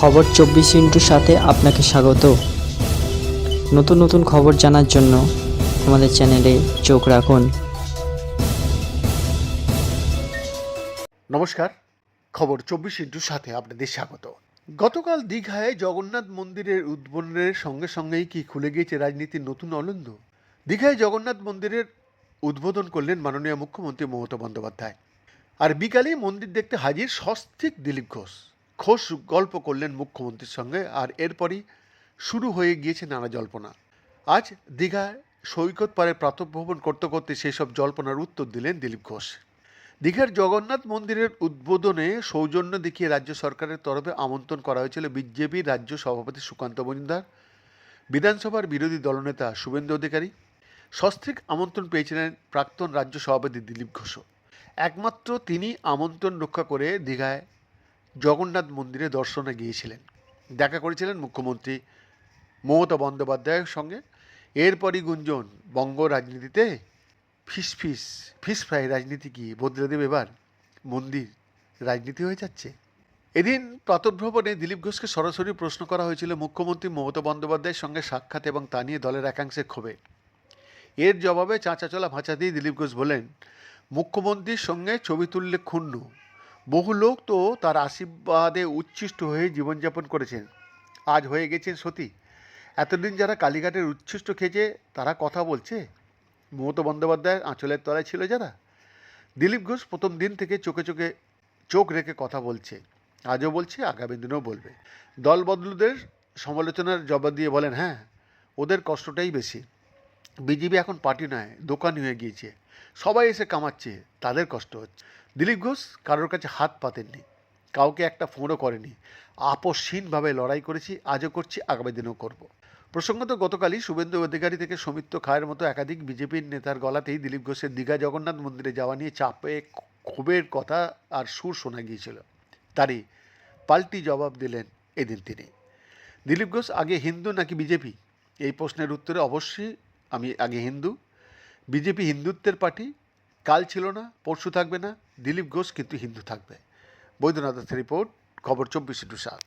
খবর চব্বিশ ইন্টুর সাথে আপনাকে স্বাগত। নতুন নতুন খবর জানার জন্য আমাদের চ্যানেলে চোখ রাখুন। নমস্কার, খবর চব্বিশ ইন্টুর সাথে আপনাদের স্বাগত। গতকাল দীঘায় জগন্নাথ মন্দিরের উদ্বোধনের সঙ্গে সঙ্গেই কি খুলে গিয়েছে রাজনীতির নতুন অলন্দ দীঘায় জগন্নাথ মন্দিরের উদ্বোধন করলেন মাননীয় মুখ্যমন্ত্রী মমতা বন্দ্যোপাধ্যায়। আর বিকালে মন্দির দেখতে হাজির সস্তিক দিলীপ ঘোষ। ঘোষ গল্প করলেন মুখ্যমন্ত্রীর সঙ্গে আর এরপরই শুরু হয়ে গিয়েছে নানা জল্পনা। আজ দীঘায় সৈকত পারে প্রাতঃভ্রমণ করতে করতে সেই সব জল্পনার উত্তর দিলেন দিলীপ ঘোষ। দীঘার জগন্নাথ মন্দিরের উদ্বোধনে সৌজন্য দেখিয়ে রাজ্য সরকারের তরফে আমন্ত্রণ করা হয়েছিল বিজেপি রাজ্য সভাপতি সুকান্ত মজুমদার, বিধানসভার বিরোধী দলনেতা শুভেন্দু অধিকারী, সস্ত্রীক আমন্ত্রণ পেয়েছিলেন প্রাক্তন রাজ্য সভাপতি দিলীপ ঘোষও। একমাত্র তিনি আমন্ত্রণ রক্ষা করে দীঘায় জগন্নাথ মন্দিরে দর্শনে গিয়েছিলেন। দেখা করেছিলেন মুখ্যমন্ত্রী মমতা বন্দ্যোপাধ্যায়ের সঙ্গে। এরপরই গুঞ্জন, বঙ্গ রাজনীতিতে ফিস ফিস ফিস ফ্রাই রাজনীতি কি? বদলে দেবে এবার মন্দির রাজনীতি হয়ে যাচ্ছে। এদিন প্রাতর্ভ্রমণে দিলীপ ঘোষকে সরাসরি প্রশ্ন করা হয়েছিল মুখ্যমন্ত্রী মমতা বন্দ্যোপাধ্যায়ের সঙ্গে সাক্ষাৎ এবং তা নিয়ে দলের একাংশের ক্ষোভে। এর জবাবে চাঁচাচলা ভাঁচা দিয়ে দিলীপ ঘোষ বলেন মুখ্যমন্ত্রীর সঙ্গে ছবি তুললে ক্ষুণ্ণ বহু লোক তো তার আশীর্বাদে উচ্ছিষ্ট হয়ে জীবনযাপন করেছেন। আজ হয়ে গেছেন সতী। এতদিন যারা কালীঘাটের উচ্ছিষ্ট খেয়েছে, তারা কথা বলছে। মমতা বন্দ্যোপাধ্যায়ের আঁচলের তলায় ছিল যারা। দিলীপ ঘোষ প্রথম দিন থেকে চোখে চোখে চোখ রেখে কথা বলছে। আজও বলছে, আগামী দিনেও বলবে। দল বদলুদের সমালোচনার জবাব দিয়ে বলেন হ্যাঁ ওদের কষ্টটাই বেশি। বিজেপি এখন পার্টি নয় দোকানি হয়ে গিয়েছে। সবাই এসে কামাচ্ছে, তাদের কষ্ট হচ্ছে। দিলীপ ঘোষ কারোর কাছে হাত পাতেননি, কাউকে একটা ফোনও করেনি। আপসহীনভাবে লড়াই করেছি, আজও করছি, আগামী দিনেও করব। প্রসঙ্গত গতকালই শুভেন্দু অধিকারী থেকে সৌমিত্র খায়ের মতো একাধিক বিজেপির নেতার গলাতেই দিলীপ ঘোষের দীঘা জগন্নাথ মন্দিরে যাওয়া নিয়ে চাপে ক্ষোভের কথা আর সুর শোনা গিয়েছিল। তারই পাল্টি জবাব দিলেন এদিন তিনি। দিলীপ ঘোষ, আগে হিন্দু নাকি বিজেপি? এই প্রশ্নের উত্তরে অবশ্যই আমি আগে হিন্দু। বিজেপি হিন্দুত্বের পার্টি, কাল ছিল না, পরশু থাকবে না দিলীপ ঘোষ কিন্তু হিন্দু থাকবে। বৈদ্যনাথ রিপোর্ট খবর চব্বিশে টু সাত।